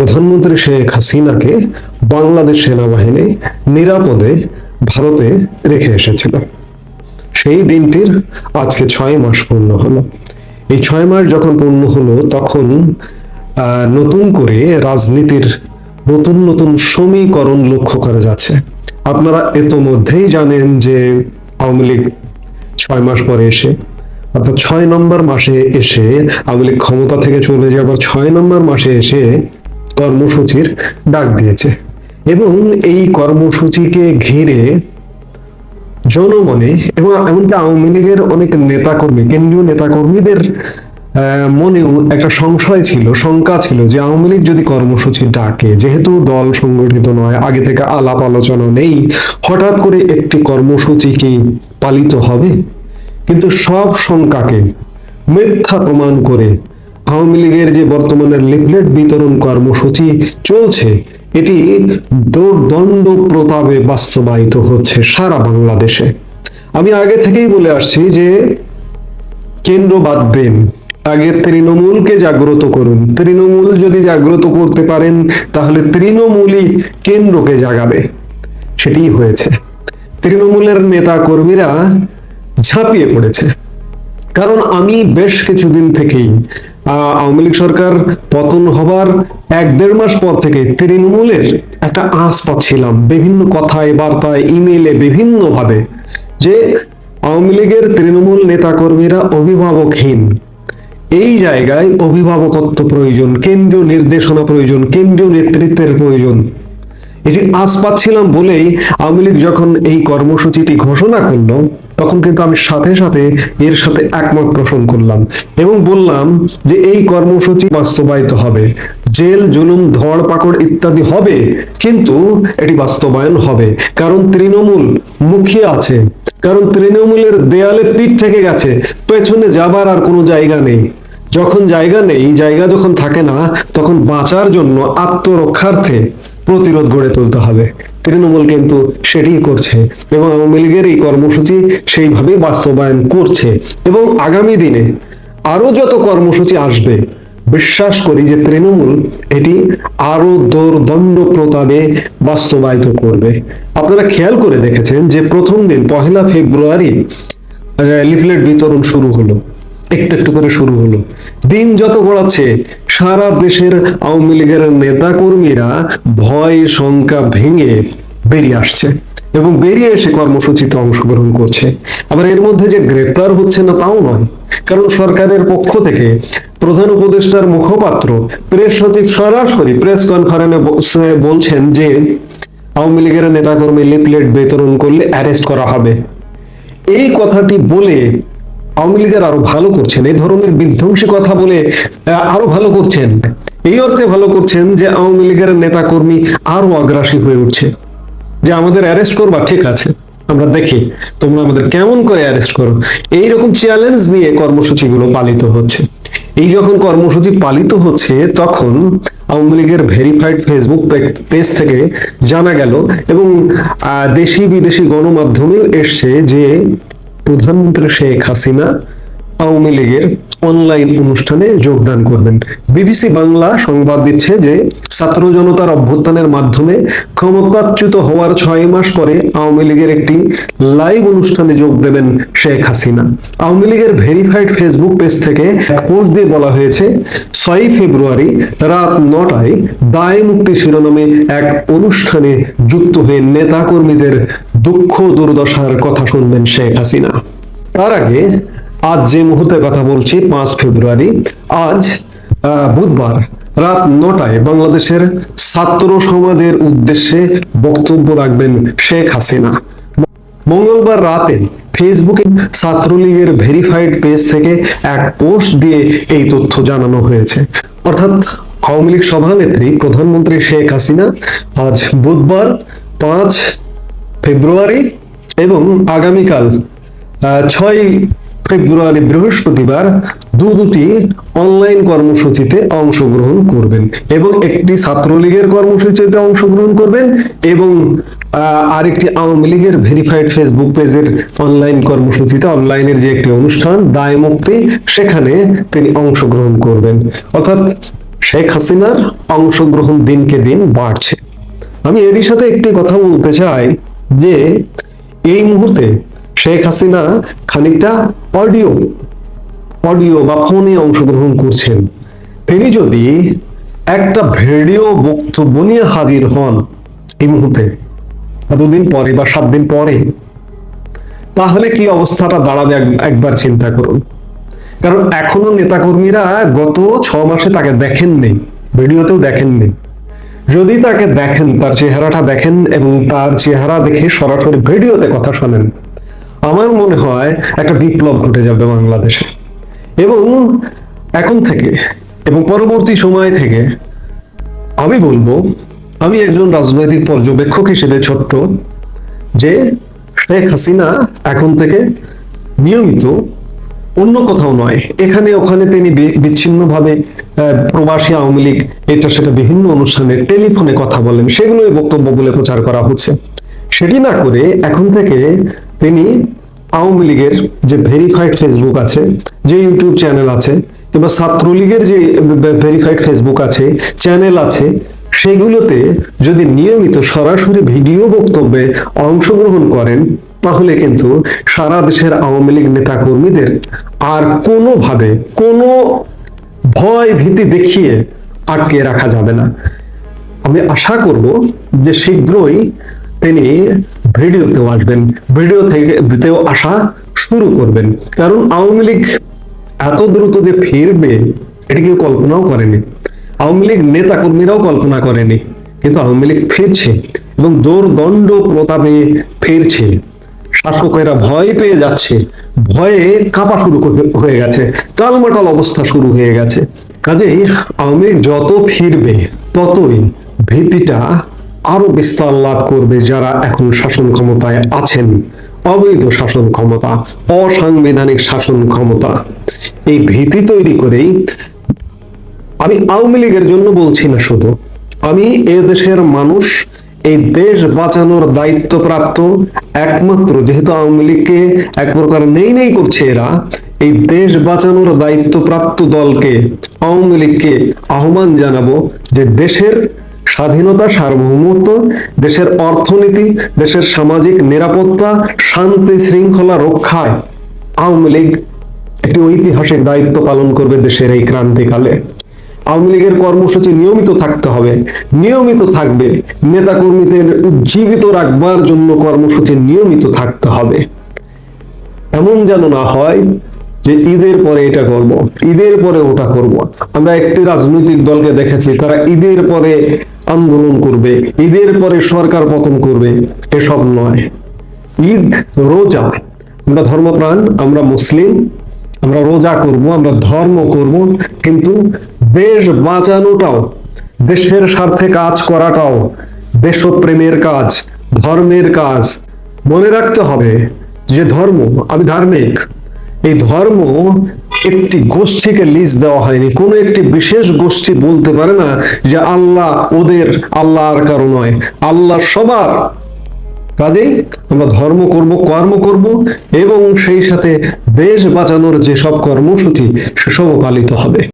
প্রধানমন্ত্রী শেখ হাসিনাকে বাংলাদেশ সেনাবাহিনী নিরাপদে ভারতে রেখে এসেছিল। সেই দিনটির আজকে ছয় মাস পূর্ণ হলো। এই ছয় মাস যখন পূর্ণ হলো, তখন নতুন করে রাজনীতির নতুন নতুন সমীকরণ লক্ষ্য করা যাচ্ছে। আপনারা ইতোমধ্যেই জানেন যে আওয়ামী লীগ ছয় মাস পরে এসে, অর্থাৎ ছয় নম্বর মাসে এসে আওয়ামী লীগ ক্ষমতা থেকে চলে যাবার ছয় নম্বর মাসে এসে কর্মসূচির ডাক দিয়েছে। এবং এই কর্মসূচিকে ঘিরে জনমনে এবং এমনকি আওয়ামী লীগের অনেক নেতাকর্মী, কেন্দ্রীয় নেতাকর্মীদের মনেও একটা সংশয় ছিল, শঙ্কা ছিল যে আওয়ামী লীগ যদি কর্মসূচি ডাকে, যেহেতু দল সংগঠিত নয়, আগে থেকে আলাপ আলোচনা নেই, হঠাৎ করে একটি কর্মসূচি কি পালিত হবে? কিন্তু সব শঙ্কাকে মিথ্যা প্রমাণ করে আওয়ামী লীগের যে বর্তমানে লিফলেট বিতরণ কর্মসূচি চলছে, এটি দৌর্দণ্ড প্রতাপে বাস্তবায়িত হচ্ছে সারা বাংলাদেশে। আমি আগে থেকেই বলে আসছি যে কেন্দ্র বাদবেন আগে তৃণমূলকে জাগ্রত করুন। তৃণমূল যদি জাগ্রত করতে পারেন, তাহলে তৃণমূলই কেন্দ্রকে জাগাবে। সেটি হয়েছে। তৃণমূলের নেতা কর্মীরা ঝাঁপিয়ে পড়েছে। কারণ আমি বেশ কিছুদিন থেকেই আওয়ামী লীগ সরকার পতন হবার এক দেড় মাস পর থেকে তৃণমূলের একটা আঁচ পাচ্ছিলাম, বিভিন্ন কথায়, বার্তায় ইমেলে বিভিন্ন ভাবে যে আওয়ামী লীগের তৃণমূল নেতাকর্মীরা অভিভাবকহীন। এই জায়গায় অভিভাবকত্ব প্রয়োজন, কেন্দ্রীয় নির্দেশনা প্রয়োজন, কেন্দ্রীয় নেতৃত্বের প্রয়োজন। এটি আজ পাচ্ছিলাম বলেই আওয়ামী লীগ যখন এই কর্মসূচিটি ঘোষণা করল, তখন কিন্তু আমি সাথে সাথে এর সাথে একমত পোষণ করলাম এবং বললাম যে এই কর্মসূচি বাস্তবায়িত হবে। জেল, জুলুম ধর পাকড় ইত্যাদি হবে, কিন্তু এটি বাস্তবায়ন হবে। কারণ তৃণমূল মুখিয়ে আছে। কারণ তৃণমূলের দেয়ালে পিঠ থেকে গেছে। পেছনে যাবার আর কোনো জায়গা নেই। যখন জায়গা নেই, জায়গা যখন থাকে না, তখন বাঁচার জন্য আত্মরক্ষার্থে প্রতিরোধ গড়ে তুলতে হবে। তৃণমূল কিন্তু সেটি করছে এবং আওয়ামী লীগের এই কর্মসূচি সেইভাবে বাস্তবায়ন করছে এবং আগামী দিনে আরও যত কর্মসূচি আসবে, বিশ্বাস করি যে তৃণমূল এটি আরও দৌর্দণ্ড প্রতাপে বাস্তবায়িত করবে। আপনারা খেয়াল করে দেখেছেন যে প্রথম দিন, পহেলা ফেব্রুয়ারি লিফলেট বিতরণ শুরু হলো। একটু একটু করে শুরু হলো। দিন যত গড়াচ্ছে সারা দেশের আওয়ামী লীগের নেতা কর্মীরা ভয়, শঙ্কা ভেঙে বেরিয়ে আসছে এবং বেরিয়ে এসে কর্মসূচিতে অংশগ্রহণ করছে। আবার এর মধ্যে যে গ্রেপ্তার হচ্ছে না তাও নয়, কারণ সরকারের পক্ষ থেকে প্রধান উপদেষ্টার মুখপাত্র, প্রেস সচিব সরাসরি প্রেস কনফারেন্সে বলছেন যে আওয়ামী লীগের নেতাকর্মী লিফলেট বিতরণ করলে অ্যারেস্ট করা হবে। এই কথাটি বলে আওয়ামী লীগের আরও ভালো করছেন, এই ধরনের বিধ্বংসী কথা বলে আরও ভালো করছেন। এই অর্থে ভালো করছেন যে আওয়ামী লীগের নেতা কর্মী আরও আগ্রাসী হয়ে উঠছে। যে আমাদের অ্যারেস্ট করবা ঠিক আছে, আমরা দেখি তোমরা আমাদের কেমন করে অ্যারেস্ট করো। এইরকম চ্যালেঞ্জ নিয়ে কর্মসূচিগুলো পালিত হচ্ছে। এই যখন কর্মসূচি পালিত হচ্ছে, তখন আওয়ামী লীগের ভেরিফাইড ফেসবুক পেজ থেকে জানা গেল এবং দেশি বিদেশি গণমাধ্যমেও এসছে যে প্রধানমন্ত্রী শেখ হাসিনা আওয়ামী লীগের অনলাইন অনুষ্ঠানে যোগদান করবেন। বিবিসি বাংলা সংবাদ দিচ্ছে যে, ছাত্র জনতার অভ্যুত্থানের মাধ্যমে ক্ষমতাচ্যুত হওয়ার ছয় মাস পরে আওয়ামী লীগের একটি লাইভ অনুষ্ঠানে যোগ দেবেন শেখ হাসিনা। আওয়ামী লীগের ভেরিফাইড ফেসবুক পেজ থেকে এক পোস্ট দিয়ে বলা হয়েছে, ছয় ফেব্রুয়ারি রাত নটায় দায় মুক্তি শিরোনামে এক অনুষ্ঠানে যুক্ত হয়ে নেতা কর্মীদের দুঃখ দুর্দশার কথা শুনবেন শেখ হাসিনা। তার আগে, আজ যে মুহূর্তে কথা বলছি, পাঁচ ফেব্রুয়ারি, আজ বুধবার রাত নটায় বাংলাদেশের ছাত্র সমাজের উদ্দেশ্যে বক্তব্য রাখবেন শেখ হাসিনা। মঙ্গলবার রাতে ফেসবুকে ছাত্রলীগের ভেরিফাইড পেজ থেকে এক পোস্ট দিয়ে এই তথ্য জানানো হয়েছে। অর্থাৎ আওয়ামী লীগ সভানেত্রী প্রধানমন্ত্রী শেখ হাসিনা আজ বুধবার পাঁচ ফেব্রুয়ারি এবং আগামীকাল ছয় ফেব্রুয়ারি বৃহস্পতিবার দু দুটি অনলাইন কর্মসূচিতে অংশগ্রহণ করবেন এবং একটি ছাত্রলীগের কর্মসূচিতে অংশগ্রহণ করবেন এবং আরেকটি আওয়ামী লীগের ভেরিফাইড ফেসবুক পেজের অনলাইন কর্মসূচিতে অনলাইনের যে একটি অনুষ্ঠান, দায় মুক্তি, সেখানে তিনি অংশগ্রহণ করবেন। অর্থাৎ শেখ হাসিনার অংশগ্রহণ দিনকে দিন বাড়ছে। আমি এরই সাথে একটি কথা বলতে চাই। যে এই মুহূর্তে শেখ হাসিনা খানিকটা অডিও অডিও বা ফোনে অংশগ্রহণ করছেন। তিনি যদি একটা ভিডিও বক্তব্য নিয়ে হাজির হন এই মুহূর্তে দুদিন পরে বা সাত দিন পরে, তাহলে কি অবস্থাটা দাঁড়াবে একবার চিন্তা করুন। কারণ এখনও নেতাকর্মীরা গত ছ মাসে তাকে দেখেননি, ভিডিওতেও দেখেননি। যদি তাকে দেখেন, তার চেহারাটা দেখেন এবং তার চেহারা দেখে সরাসরি ভিডিওতে কথা শোনেন, আমার মনে হয় একটা বিপ্লব ঘটে যাবে বাংলাদেশে। এবং এখন থেকে এবং পরবর্তী সময় থেকে আমি বলব, আমি একজন রাজনৈতিক পর্যবেক্ষক হিসেবে ছোট্ট, যে শেখ হাসিনা এখন থেকে নিয়মিত অন্য কোথাও নয়, এখানে ওখানে তিনি বিচ্ছিন্নভাবে প্রবাসী আওয়ামী লীগ, এটা সেটা বিভিন্ন অনুষ্ঠানে, টেলিফোনে কথা বলেন, সেগুলোই বক্তব্য বলে প্রচার করা হচ্ছে। সেটি না করে এখন থেকে তিনি আওয়ামী লীগের যে ভেরিফাইড ফেসবুক আছে, যে ইউটিউব চ্যানেল আছে, কিংবা ছাত্রলীগের যে ভেরিফাইড ফেসবুক আছে চ্যানেল আছে, সেগুলোতে যদি নিয়মিত সরাসরি ভিডিও বক্তব্যে অংশগ্রহণ করেন, তাহলে কিন্তু সারা দেশের আওয়ামী লীগ নেতা কর্মীদের আর কোনোভাবে, কোনো ভয় ভীতি দেখিয়ে আটকে রাখা যাবে না। আমি আশা করব যে শীঘ্রই তিনি ভিডিওতেও আসবেন, ভিডিও থেকে তেও আসা শুরু করবেন। কারণ আওয়ামী লীগ এত দ্রুত যে ফিরবে, এটি কেউ কল্পনাও করেনি। আওয়ামী লীগ নেতা কর্মীরাও কল্পনা করেনি, কিন্তু আওয়ামী লীগ ফিরছে এবং দৌর্দণ্ড প্রতাপে ফিরছে। শাসকেরা ভয় পেয়ে যাচ্ছে। ভয়ে কাঁপা শুরু হয়ে গেছে। টালমাটাল অবস্থা শুরু হয়ে গেছে। কাজেই আওয়ামী যত ফিরবে, ততই ভীতিটা আরও বিস্তার লাভ করবে যারা এখন শাসন ক্ষমতায় আছেন। অবৈধ শাসন ক্ষমতা, অসাংবিধানিক শাসন ক্ষমতা। এই ভীতি তৈরি করেই আমি আওয়ামী লীগের জন্য বলছি না শুধু, আমি এ দেশের মানুষ এই দেশ বাঁচানোর দায়িত্বপ্রাপ্ত একমাত্র, যেহেতু আওয়ামী লীগকে এক প্রকার নেই নেই করছে এরা, এই দেশ বাঁচানোর দায়িত্বপ্রাপ্ত দলকে, আওয়ামী লীগকে আহ্বান জানাব যে দেশের স্বাধীনতা, সার্বভৌমত্ব, দেশের অর্থনীতি, দেশের সামাজিক নিরাপত্তা, শান্তি শৃঙ্খলা রক্ষায় আওয়ামী লীগ একটি ঐতিহাসিক দায়িত্ব পালন করবে দেশের এই ক্রান্তিকালে। আওয়ামী লীগের কর্মসূচি নিয়মিত থাকতে হবে, নিয়মিত থাকবে। নেতাকর্মীদের উজ্জীবিত রাখবার জন্য কর্মসূচি নিয়মিত থাকতে হবে। এমন যেন না হয় যে ঈদের পরে এটা করব, ঈদের পরে ওটা করব। আমরা একটি রাজনৈতিক দলকে দেখেছি, তারা ঈদের পরে আন্দোলন করবে, ঈদের পরে সরকার পতন করবে, এসব নয়। ঈদ রোজা, আমরা ধর্মপ্রাণ, আমরা মুসলিম, আমরা রোজা করব, আমরা ধর্ম করব, কিন্তু দেশ বাঁচানোটাও, দেশের স্বার্থে কাজ করাটাও দেশপ্রেমের কাজ, ধর্মের কাজ। মনে রাখতে হবে যে ধর্ম আমি ধার্মিক এই ধর্ম একটি গোষ্ঠীকে লিজ দেওয়া হয়নি। কোনো একটি বিশেষ গোষ্ঠী বলতে পারে না যে আল্লাহ ওদের আল্লাহ আর কারও নয়। আল্লাহ সবার। কাজেই আমরা ধর্ম করব, কর্ম করব এবং সেই সাথে দেশ বাঁচানোর যেসব কর্মসূচি, সেসবও পালিত হবে।